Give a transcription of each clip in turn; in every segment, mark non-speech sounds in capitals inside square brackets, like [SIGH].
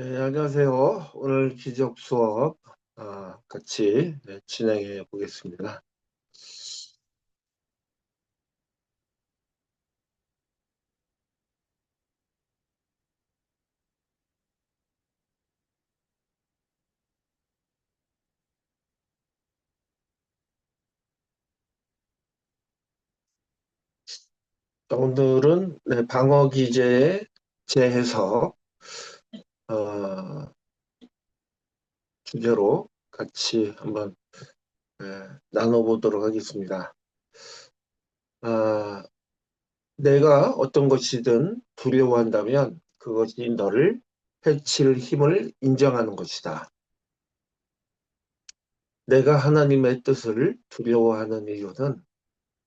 네, 안녕하세요. 오늘 기적 수업 아, 같이 네, 진행해 보겠습니다. 오늘은 네, 방어 기제의 재해석 어, 주제로 같이 한번 네, 나눠보도록 하겠습니다. 아, 내가 어떤 것이든 두려워한다면 그것이 너를 해칠 힘을 인정하는 것이다. 내가 하나님의 뜻을 두려워하는 이유는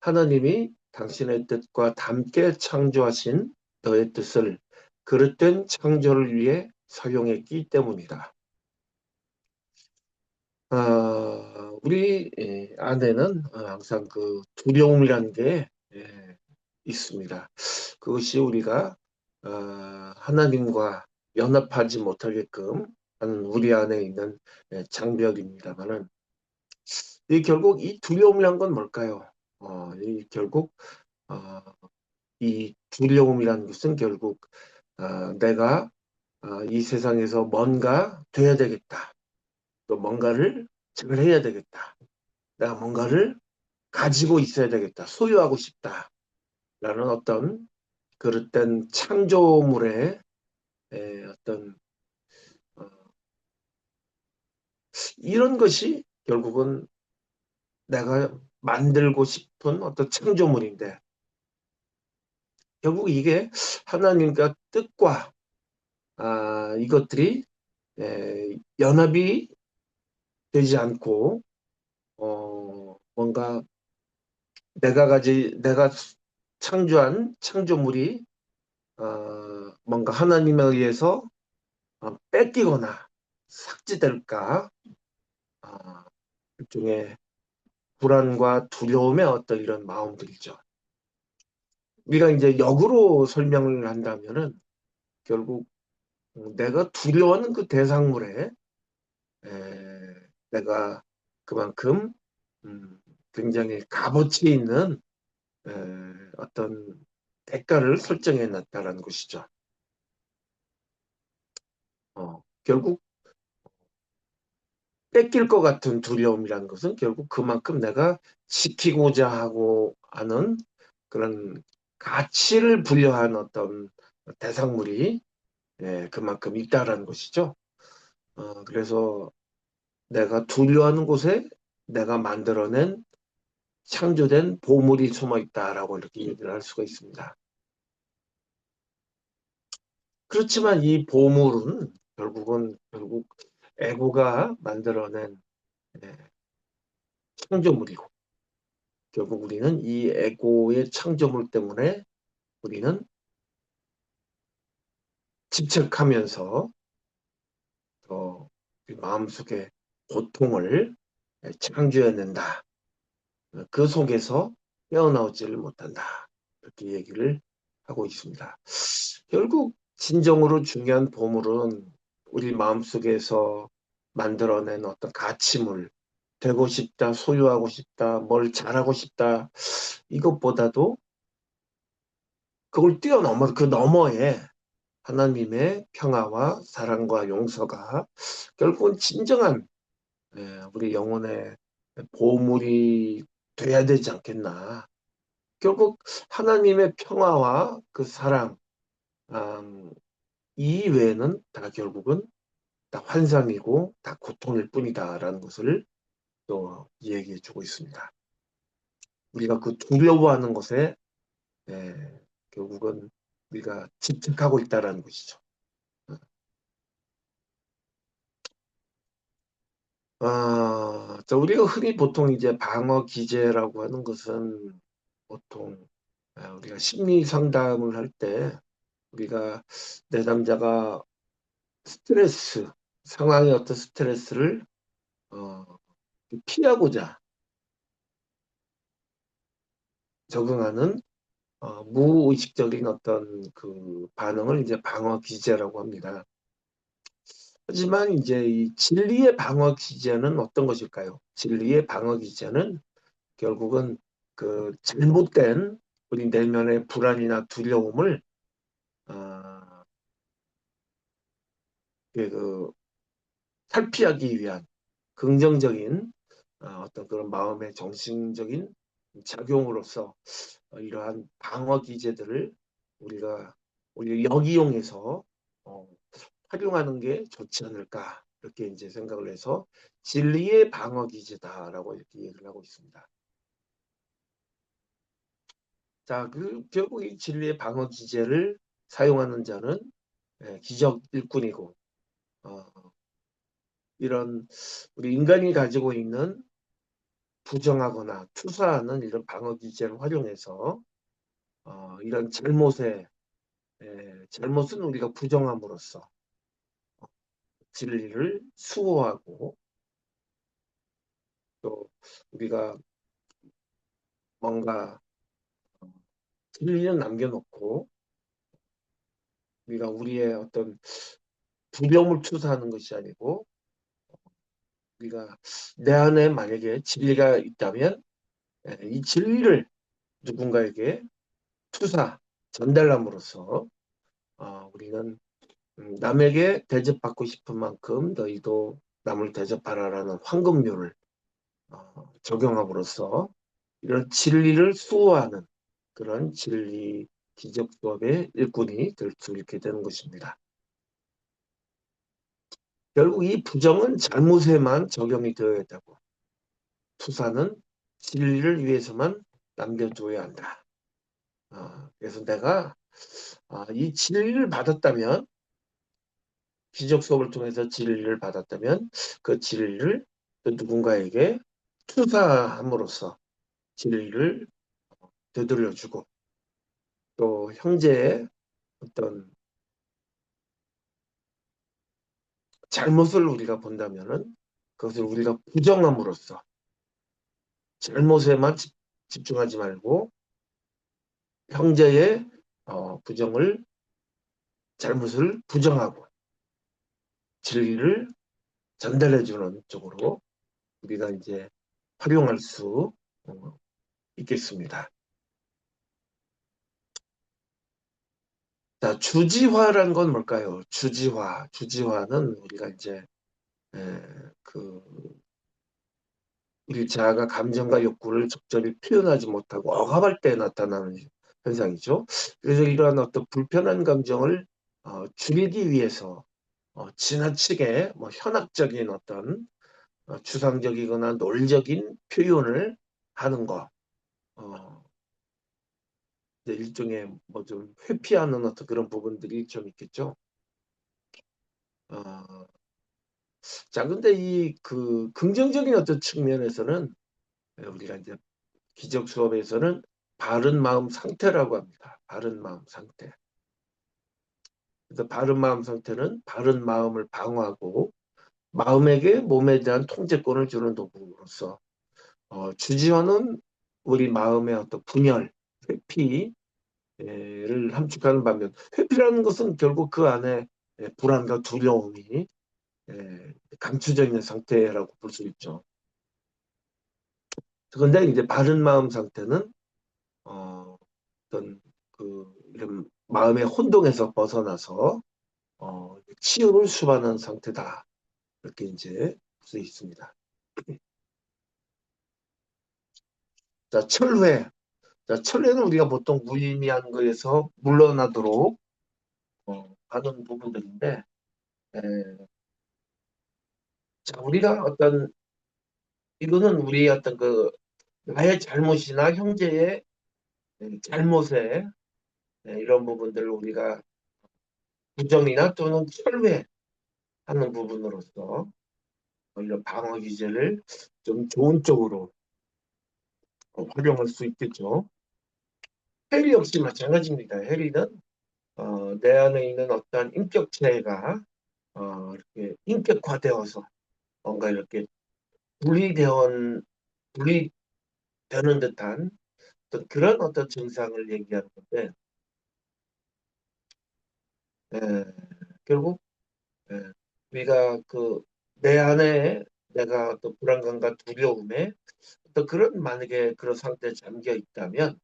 하나님이 당신의 뜻과 함께 창조하신 너의 뜻을 그릇된 창조를 위해 사용했기 때문이다. 아, 우리 예, 안에는 항상 그 두려움이라는 게 예, 있습니다. 그것이 우리가 아, 하나님과 연합하지 못하게끔 하는 우리 안에 있는 예, 장벽입니다만은 이 결국 이 두려움이란 건 뭘까요? 어, 이 결국 어, 이 두려움이라는 것은 결국 어, 내가 어, 이 세상에서 뭔가 돼야 되겠다. 또 뭔가를 잘 해야 되겠다. 내가 뭔가를 가지고 있어야 되겠다. 소유하고 싶다. 라는 어떤 그릇된 창조물의 에, 어떤 어, 이런 것이 결국은 내가 만들고 싶은 어떤 창조물인데 결국 이게 하나님과 뜻과 아, 이것들이 에, 연합이 되지 않고 어, 뭔가 내가 가지 내가 창조한 창조물이 어, 뭔가 하나님에 의해서 어, 뺏기거나 삭제될까 어, 일종의 불안과 두려움의 어떤 이런 마음들이죠. 우리가 이제 역으로 설명을 한다면은 결국 내가 두려워하는 그 대상물에 에, 내가 그만큼 음, 굉장히 값어치 있는 에, 어떤 대가를 설정해 놨다라는 것이죠. 어, 결국 뺏길 것 같은 두려움이라는 것은 결국 그만큼 내가 지키고자 하고 하는 그런 가치를 부여한 어떤 대상물이 예, 그만큼 있다라는 것이죠. 어, 그래서 내가 두려워하는 곳에 내가 만들어낸 창조된 보물이 숨어 있다라고 이렇게 얘기를 할 수가 있습니다. 그렇지만 이 보물은 결국은 결국 에고가 만들어낸 예, 창조물이고 결국 우리는 이 에고의 창조물 때문에 우리는 집착하면서 어, 마음속에 고통을 창조해낸다. 그 속에서 헤어나오지를 못한다. 이렇게 얘기를 하고 있습니다. 결국 진정으로 중요한 보물은 우리 마음속에서 만들어낸 어떤 가치물, 되고 싶다, 소유하고 싶다, 뭘 잘하고 싶다, 이것보다도 그걸 뛰어넘어, 그 너머에 하나님의 평화와 사랑과 용서가 결국은 진정한 예, 우리 영혼의 보물이 돼야 되지 않겠나. 결국 하나님의 평화와 그 사랑, 음, 이 외에는 다 결국은 다 환상이고 다 고통일 뿐이다라는 것을 또 얘기해 주고 있습니다. 우리가 그 두려워하는 것에 예, 결국은 우리가 집착하고 있다라는 것이죠. 아, 자, 우리가 흔히 보통 이제 방어 기제라고 하는 것은 보통 아, 우리가 심리 상담을 할 때 우리가 내담자가 스트레스 상황의 어떤 스트레스를 어, 피하고자 적응하는 어, 무의식적인 어떤 그 반응을 이제 방어 기제라고 합니다. 하지만 이제 이 진리의 방어 기제는 어떤 것일까요? 진리의 방어 기제는 결국은 그 잘못된 우리 내면의 불안이나 두려움을 아, 그 탈피하기 위한 긍정적인 아, 어떤 그런 마음의 정신적인 작용으로서 이러한 방어 기제들을 우리가 우리 역이용해서 어, 활용하는 게 좋지 않을까 이렇게 이제 생각을 해서 진리의 방어 기제다라고 이렇게 얘기를 하고 있습니다. 자, 그 결국 이 진리의 방어 기제를 사용하는 자는 예, 기적 일꾼이고 어, 이런 우리 인간이 가지고 있는 부정하거나 투사하는 이런 방어 기제를 활용해서 어, 이런 잘못에 예, 잘못은 우리가 부정함으로써 어, 진리를 수호하고 또 우리가 뭔가 진리는 남겨놓고 우리가 우리의 어떤 두려움을 투사하는 것이 아니고 우리가 내 안에 만약에 진리가 있다면 예, 이 진리를 누군가에게 투사 전달함으로써 어, 우리는 음, 남에게 대접받고 싶은 만큼 너희도 남을 대접하라라는 황금률을 어, 적용함으로써 이런 진리를 수호하는 그런 진리 기적 수업의 일꾼이 될 수 있게 되는 것입니다. 결국 이 부정은 잘못에만 적용이 되어야 되고 투사는 진리를 위해서만 남겨줘야 한다. 어, 그래서 내가 어, 이 진리를 받았다면 기적 수업을 통해서 진리를 받았다면 그 진리를 또 누군가에게 투사함으로써 진리를 되돌려주고 또 형제의 어떤 잘못을 우리가 본다면은 그것을 우리가 부정함으로써 잘못에만 집, 집중하지 말고 형제의 어, 부정을 잘못을 부정하고 진리를 전달해 주는 쪽으로 우리가 이제 활용할 수 어, 있겠습니다. 자, 주지화란 건 뭘까요? 주지화. 주지화는 우리가 이제 에, 그 자아가 감정과 욕구를 적절히 표현하지 못하고 억압할 때 나타나는 현상이죠. 그래서 이러한 어떤 불편한 감정을 어, 줄이기 위해서 어, 지나치게 뭐 현학적인 어떤 어, 추상적이거나 논적인 표현을 하는 거. 어, 일종의 뭐 좀 회피하는 어떤 그런 부분들이 좀 있겠죠. 어, 자, 근데 이 그 긍정적인 어떤 측면에서는 우리가 이제 기적 수업에서는 바른 마음 상태라고 합니다. 바른 마음 상태. 그래서 바른 마음 상태는 바른 마음을 방어하고 마음에게 몸에 대한 통제권을 주는 도구로서 어, 주지원은 우리 마음의 어떤 분열, 회피 를 함축하는 반면 회피라는 것은 결국 그 안에 불안과 두려움이 감추져 있는 상태라고 볼 수 있죠. 그런데 이제 바른 마음 상태는 어, 어떤 그 이런 마음의 혼동에서 벗어나서 어, 치유를 수반한 상태다 이렇게 이제 볼 수 있습니다. [CLEARS THROAT] 자 철회 자 철회는 우리가 보통 무의미한 거에서 물러나도록 어, 하는 부분들인데 에, 자 우리가 어떤 이거는 우리 어떤 그 나의 잘못이나 형제의 잘못에 이런 부분들을 우리가 부정이나 또는 철회하는 부분으로서 이런 방어 기제를 좀 좋은 쪽으로 활용할 수 있겠죠. 해리 역시 마찬가지입니다. 해리는 어, 내 안에 있는 어떤 인격체가 어, 이렇게 인격화되어서 뭔가 이렇게 분리되어 분리되는 듯한 어떤 그런 어떤 증상을 얘기하는 건데 에, 결국 에, 우리가 그 내 안에 내가 또 불안감과 두려움에 또 그런 만약에 그런 상태에 잠겨 있다면 어,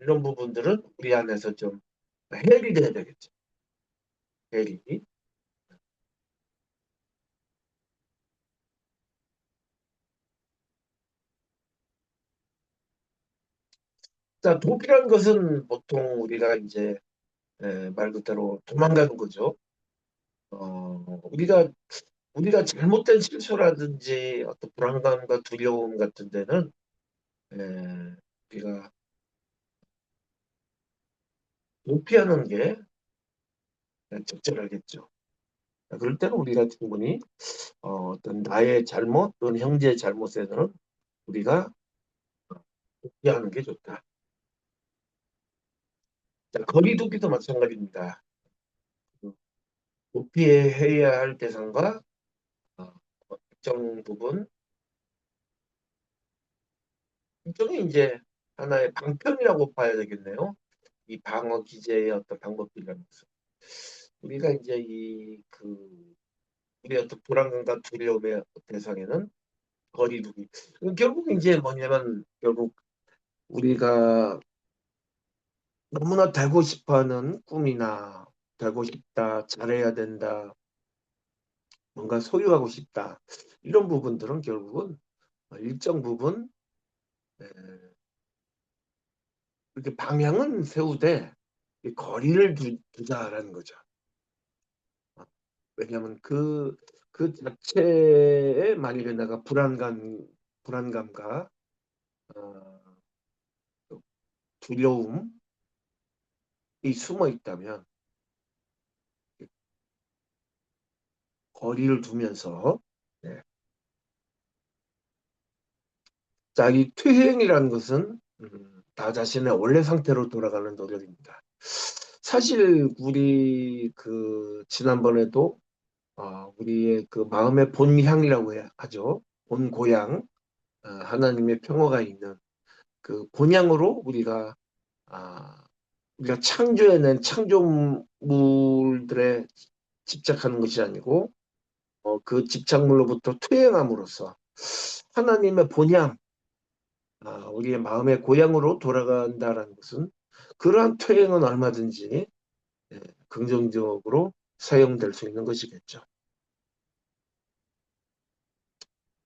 이런 부분들은 우리 안에서 좀 해결이 돼야 되겠죠. 해결이. 자, 도피라는 것은 보통 우리가 이제 에, 말 그대로 도망가는 거죠. 어, 우리가 우리가 잘못된 실수라든지 어떤 불안감과 두려움 같은 데는 에, 우리가 도피하는 게 적절하겠죠. 그럴 때는 우리가 충분히 어, 어떤 나의 잘못 또는 형제의 잘못에는 우리가 도피하는 게 좋다. 자, 거리두기도 마찬가지입니다. 도피해야 할 대상과 어, 일정 부분 일종의 이제 하나의 방편이라고 봐야 되겠네요. 이 방어 기제의 어떤 것은 우리가 이제 이 그 우리 어떤 불안감과 두려움의 대상에는 거리두기. 결국 이제 뭐냐면 결국 우리가 너무나 되고 싶어하는 꿈이나 되고 싶다, 잘해야 된다, 뭔가 소유하고 싶다 이런 부분들은 결국은 일정 부분 이렇게 방향은 세우되 거리를 두, 두자라는 거죠. 왜냐하면 그, 그 자체에 만약에 내가 불안감, 불안감과 어, 두려움이 숨어 있다면 거리를 두면서 네. 자, 이 퇴행이라는 것은 음, 나 자신의 원래 상태로 돌아가는 노력입니다. 사실 우리 그 지난번에도 어, 우리의 그 마음의 본향이라고 하죠. 본 고향, 어, 하나님의 평화가 있는 그 본향으로 우리가 아, 우리가 창조해낸 창조물들에 집착하는 것이 아니고 어, 그 집착물로부터 퇴행함으로써 하나님의 본향, 아, 우리의 마음의 고향으로 돌아간다라는 것은 그러한 퇴행은 얼마든지 예, 긍정적으로 사용될 수 있는 것이겠죠.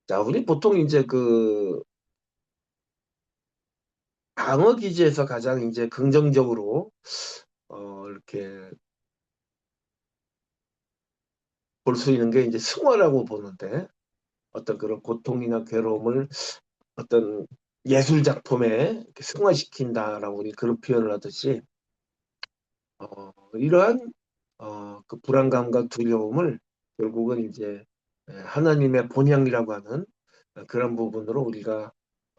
자, 우리 보통 이제 그 방어 기제에서 가장 이제 긍정적으로 어, 이렇게 볼 수 있는 게 이제 승화라고 보는데 어떤 그런 고통이나 괴로움을 어떤 예술 작품에 승화시킨다라고 그런 표현을 하듯이 어, 이러한 어, 그 불안감과 두려움을 결국은 이제 하나님의 본향이라고 하는 그런 부분으로 우리가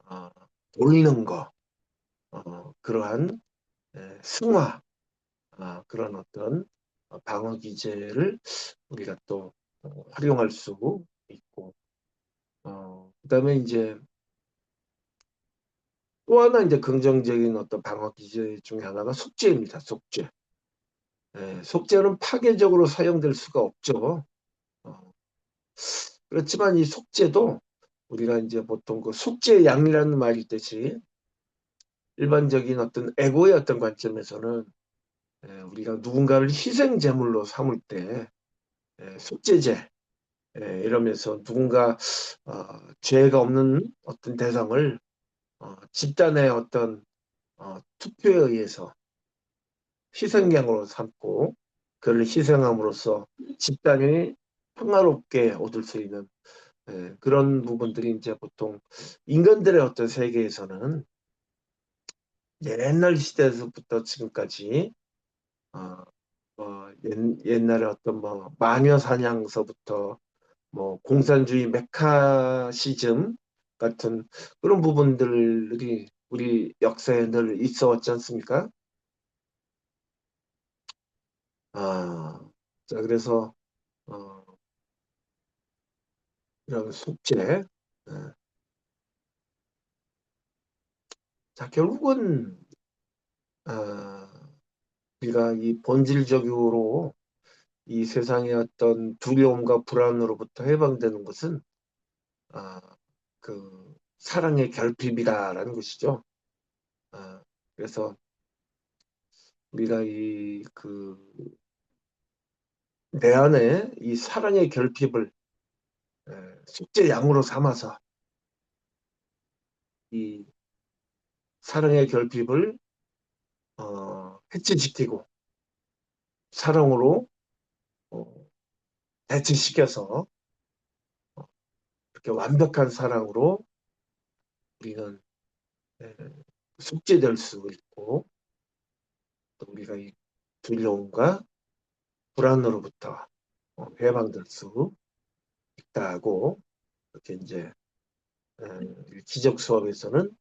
어, 돌리는 거 어, 그러한 에, 승화 아, 그런 어떤 방어 기제를 우리가 또 어, 활용할 수 있고 어, 그다음에 이제 또 하나 이제 긍정적인 어떤 방어 기제 중에 하나가 속죄입니다. 속죄. 예, 속죄는 파괴적으로 사용될 수가 없죠. 어, 그렇지만 이 속죄도 우리가 이제 보통 그 속죄 양이라는 말이 있듯이 일반적인 어떤 에고의 어떤 관점에서는 예, 우리가 누군가를 희생 제물로 삼을 때 예, 속죄제 예, 이러면서 누군가 어, 죄가 없는 어떤 대상을 어, 집단의 어떤 어, 투표에 의해서 희생양으로 삼고 그를 희생함으로써 집단이 평화롭게 얻을 수 있는 예, 그런 부분들이 이제 보통 인간들의 어떤 세계에서는 옛날 시대에서부터 지금까지 어, 어, 옛, 날에 어떤 뭐 마녀 사냥서부터 뭐 공산주의 메카시즘 같은 그런 부분들이 우리 역사에 늘 있어 왔지 않습니까? 아, 자, 그래서, 어, 이런 숙제. 네. 자, 결국은, 아, 우리가 이 본질적으로 이 세상의 어떤 두려움과 불안으로부터 해방되는 것은 아, 그 사랑의 결핍이다라는 것이죠. 아, 그래서 우리가 이 그 내 안에 이 사랑의 결핍을 에, 숙제 양으로 삼아서 이 사랑의 결핍을 어, 해체시키고 사랑으로 어, 대체시켜서 완벽한 사랑으로 우리는 에, 속죄될 수 있고 또 우리가 이 두려움과 불안으로부터 어, 해방될 수 있다고 이렇게 이제 에, 기적 수업에서는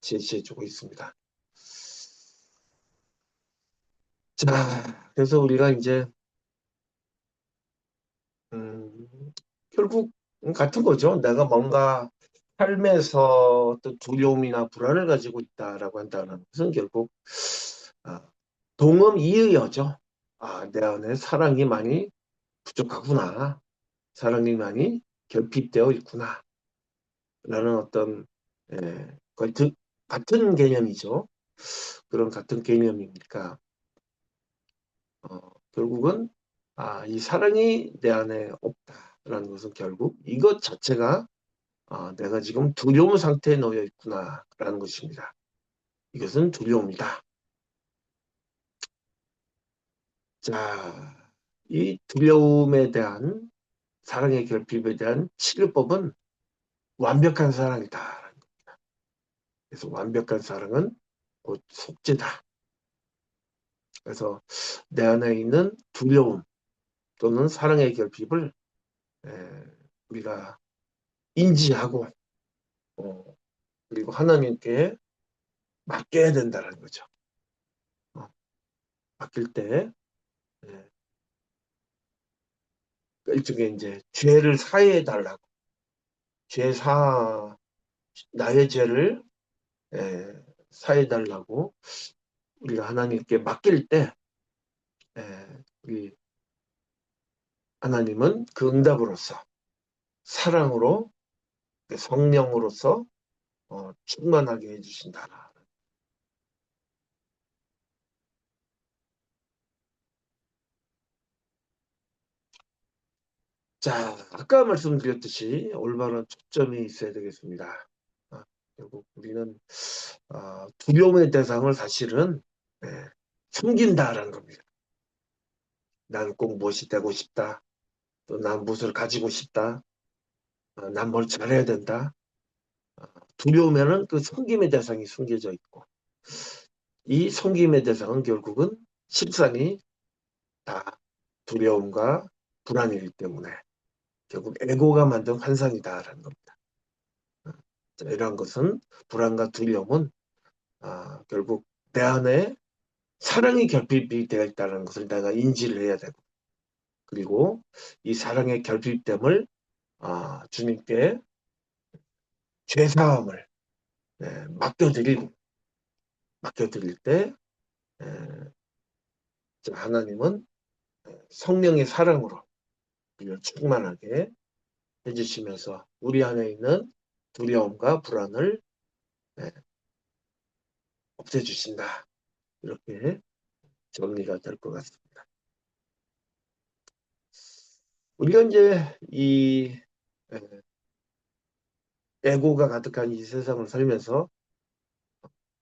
제시해 주고 있습니다. 자, 그래서 우리가 이제 음, 결국 같은 거죠. 내가 뭔가 삶에서 또 두려움이나 불안을 가지고 있다라고 한다는 것은 결국 아, 동음 이의어죠. 아, 내 안에 사랑이 많이 부족하구나. 사랑이 많이 결핍되어 있구나. 라는 어떤 예, 거의 드, 같은 개념이죠. 그런 같은 개념이니까 어, 결국은 아, 이 사랑이 내 안에 없다 라는 것은 결국 이것 자체가 아, 내가 지금 두려움 상태에 놓여 있구나 라는 것입니다. 이것은 두려움이다. 자, 이 두려움에 대한 사랑의 결핍에 대한 치료법은 완벽한 사랑이다. 그래서 완벽한 사랑은 곧 속죄다. 그래서 내 안에 있는 두려움 또는 사랑의 결핍을 에, 우리가 인지하고 어, 그리고 하나님께 맡겨야 된다는 거죠. 어, 맡길 때 예, 일종의 이제 죄를 사해 달라고 죄사 나의 죄를 예, 사해 달라고 우리가 하나님께 맡길 때 예, 우리 하나님은 그 응답으로서 사랑으로 그 성령으로서 어, 충만하게 해주신다. 자, 아까 말씀드렸듯이 올바른 초점이 있어야 되겠습니다. 아, 결국 우리는 아, 두려움의 대상을 사실은 네, 숨긴다라는 겁니다. 난꼭 무엇이 되고 싶다. 또 난 무엇을 가지고 싶다. 어, 난뭘 잘해야 된다. 어, 두려우면은 그 섬김의 대상이 숨겨져 있고 이 섬김의 대상은 결국은 실상이 다 두려움과 불안이기 때문에 결국 에고가 만든 환상이다라는 겁니다. 어, 이러한 것은 불안과 두려움은 아, 결국 내 안에 사랑이 결핍이 되어 있다는 것을 내가 인지를 해야 되고 그리고 이 사랑의 결핍됨을 아, 주님께 죄사함을 예, 맡겨드리고 맡겨드릴 때 예, 하나님은 성령의 사랑으로 충만하게 해주시면서 우리 안에 있는 두려움과 불안을 예, 없애주신다. 이렇게 정리가 될 것 같습니다. 우리가 이제 이 애고가 가득한 이 세상을 살면서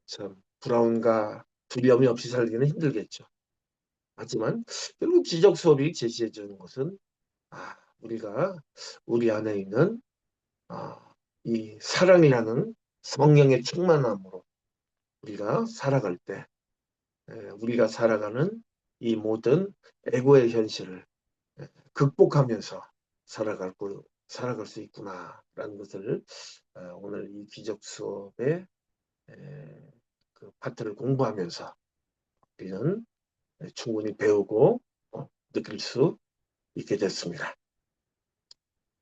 참 불안과 두려움이 없이 살기는 힘들겠죠. 하지만 결국 지적 수업이 제시해 주는 것은 아, 우리가 우리 안에 있는 아, 이 사랑이라는 성령의 충만함으로 우리가 살아갈 때 우리가 살아가는 이 모든 애고의 현실을 극복하면서 살아갈, 살아갈 수 있구나라는 것을 어, 오늘 이 기적 수업의 그 파트를 공부하면서 우리는 충분히 배우고 어, 느낄 수 있게 됐습니다.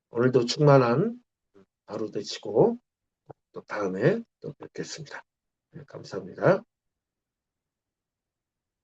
오늘도 충만한 하루 되시고 또 다음에 또 뵙겠습니다. 네, 감사합니다.